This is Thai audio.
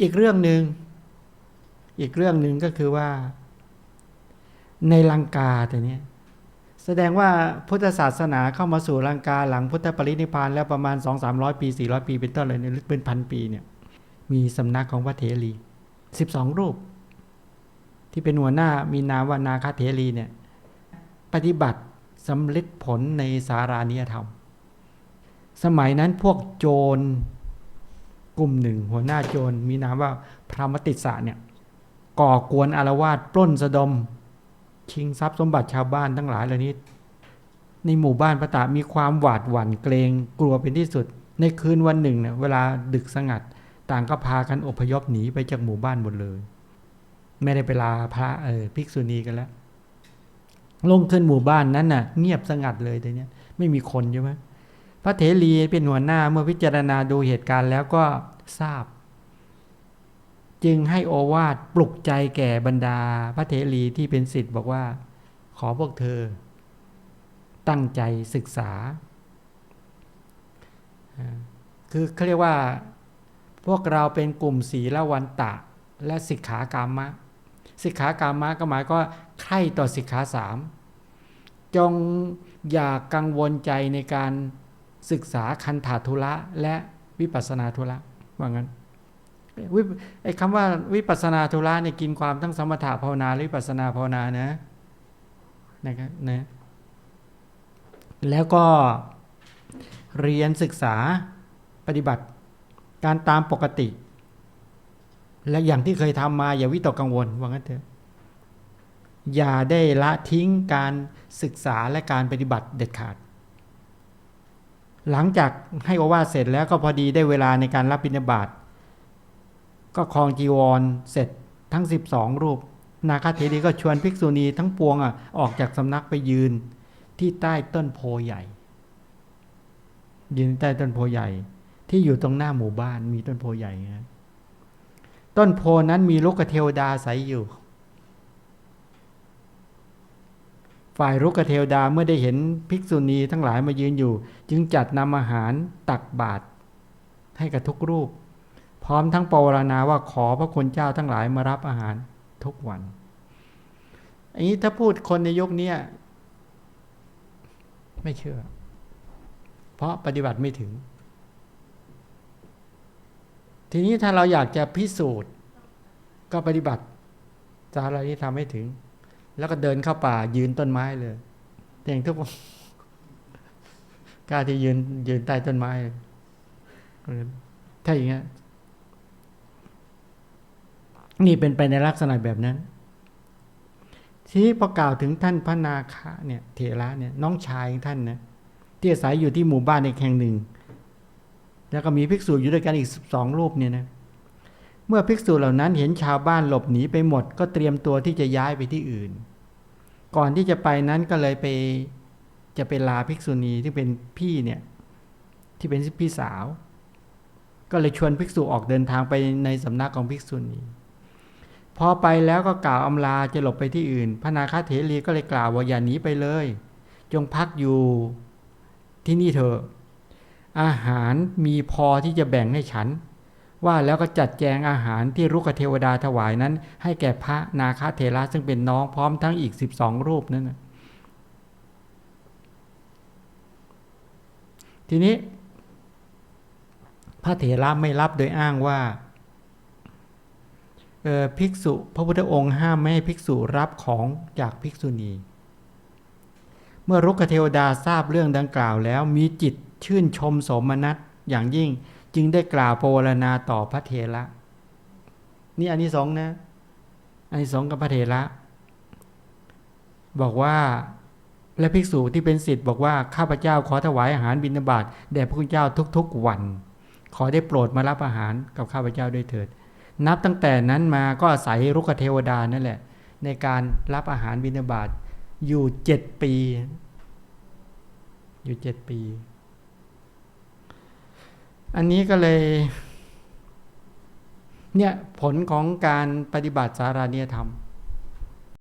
อีกเรื่องหนึ่งอีกเรื่องหนึ่งก็คือว่า ในลังกาแต่เนี้ยแสดงว่าพุทธศาสนาเข้ามาสู่ลังกาหลังพุทธปรินิพานแล้วประมาณ 2 3 0 0 ปี 400 ปีเป็นต้นเลยเนี่ยหรือเป็นพันปีเนี่ยมีสำนักของพระเถรี 12 รูป ที่เป็นหัวหน้ามีนามว่านาคาเถรีเนี่ยปฏิบัติสำเร็จผลในสารานิยธรรม สมัยนั้นพวกโจร กลุ่มหนึ่ง หัวหน้าโจรมีนามว่าพระมติสะเนี่ยก่อกวนอารวาสปล้นสะดม ชิงทรัพย์สมบัติชาวบ้านทั้งหลายเหล่านี้ ในหมู่บ้านพระตามีความหวาดหวั่นเกรงกลัวเป็นที่สุด ในคืนวันหนึ่งเนี่ยเวลาดึกสงัด ต่างก็พากันอพยพหนีไปจากหมู่บ้านหมดเลย ไม่ได้ไปลาพระเออภิกษุณีกันแล้วลงขึ้นหมู่บ้านนั้นน่ะ เงียบสงัดเลยแต่เนี้ยไม่มีคนใช่ไหม พระเถรีเป็นหัวหน้าเมื่อพิจารณาดูเหตุการณ์แล้วก็ทราบ จึงให้โอวาทปลุกใจแก่บรรดา พระเถรีที่เป็นสิทธิ์บอกว่า ขอพวกเธอ ตั้งใจศึกษา คือเขาเรียกว่า พวกเราเป็นกลุ่มศีลวันตะ และสิกขากามะสิกขากามะก็หมายก็ใคร่ต่อสิกขาสามจงอย่ากังวลใจในการ ศึกษาคันถาธุระและวิปัสนาธุระว่างั้นวิไอ้คำว่าวิปัสนาธุระเนี่ยกินความทั้งสมถะภาวนาวิปัสสนาภาวนานะนะครับนะแล้วก็เรียนศึกษาปฏิบัติการตามปกติ และอย่างที่เคยทำมาอย่าวิตกกังวลว่างั้นเถอะอย่าได้ละทิ้งการศึกษาและการปฏิบัติเด็ดขาด หลังจากให้โอวาทเสร็จแล้วก็พอดีได้เวลาในการรับบิณฑบาตก็คลองจีวรเสร็จทั้ง 12 รูป นาคาเทรีก็ชวนภิกษุณีทั้งปวงอะออกจากสำนักไปยืนที่ใต้ต้นโพใหญ่ ยืนใต้ต้นโพใหญ่ ที่อยู่ตรงหน้าหมู่บ้านมีต้นโพใหญ่นะต้นโพนั้นมีลูกเทวดาใสอยู่ ฝ่ายรุกเทวดาเมื่อได้เห็นภิกษุณีทั้งหลายมายืนอยู่ จึงจัดนำอาหารตักบาตรให้กับทุกรูป พร้อมทั้งปวารณาว่าขอพระคุณเจ้าทั้งหลายมารับอาหารทุกวัน อันนี้ถ้าพูดคนในยุคนี้ไม่เชื่อ เพราะปฏิบัติไม่ถึง ทีนี้ถ้าเราอยากจะพิสูจน์ ก็ปฏิบัติจาอะไรที่ทำให้ถึง แล้วก็เดินเข้าป่ายืนต้นไม้เลยอย่างทุกคนกล้าที่ยืนยืนใต้ต้นไม้ถ้าอย่างเงี้ยนี่เป็นไปในลักษณะแบบนั้น ทีนี้พอกล่าวถึงท่านพระนาคาเนี่ยเถระเนี่ยน้องชายของท่านนะที่อาศัยอยู่ที่หมู่บ้านในแห่งหนึ่ง แล้วก็มีภิกษุอยู่ด้วยกันอีกสองรูปเนี่ยนะ เมื่อภิกษุเหล่านั้นเห็นชาวบ้านหลบหนีไปหมด ก็เตรียมตัวที่จะย้ายไปที่อื่น ก่อนที่จะไปนั้นก็เลยไปจะไปลาภิกษุณีที่เป็นพี่เนี่ยที่เป็นพี่สาว ก็เลยชวนภิกษุออกเดินทางไปในสำนักของภิกษุณีพอไปแล้วก็กล่าวอำลาจะหลบไปที่อื่น พระนาคาเถรีก็เลยกล่าวว่าอย่าหนีไปเลย จงพักอยู่ที่นี่เถอะอาหารมีพอที่จะแบ่งให้ฉัน ว่าแล้วก็จัดแจงอาหารที่รุกเทวดาถวายนั้น ให้แก่พระนาคาเถระซึ่งเป็นน้องพร้อมทั้งอีกสิบสองรูปนั้นนะทีนี้ พระเถระไม่รับโดยอ้างว่าภิกษุ พระพุทธองค์ห้ามไม่ให้ภิกษุรับของจากภิกษุณี เมื่อรุกเทวดาทราบเรื่องดังกล่าวแล้วมีจิตชื่นชมสมนัตอย่างยิ่ง จึงได้กล่าวโปรณาต่อพระเถระนี่อันนี้สองนะ อันนี้สองกับพระเถระบอกว่าและภิกษุที่เป็นสิทธิ์บอกว่าข้าพเจ้าขอถวายอาหารบิณฑบาตแด่พระคุณเจ้าทุกๆวัน ขอได้โปรดมารับอาหารกับข้าพเจ้าด้วยเถิด นับตั้งแต่นั้นมาก็อาศัยรุกเทวดานั่นแหละ ในการรับอาหารบิณฑบาตอยู่เจ็ดปี อยู่เจ็ดปี อันนี้ก็เลยเนี่ยผลของการปฏิบัติสารานิยธรรม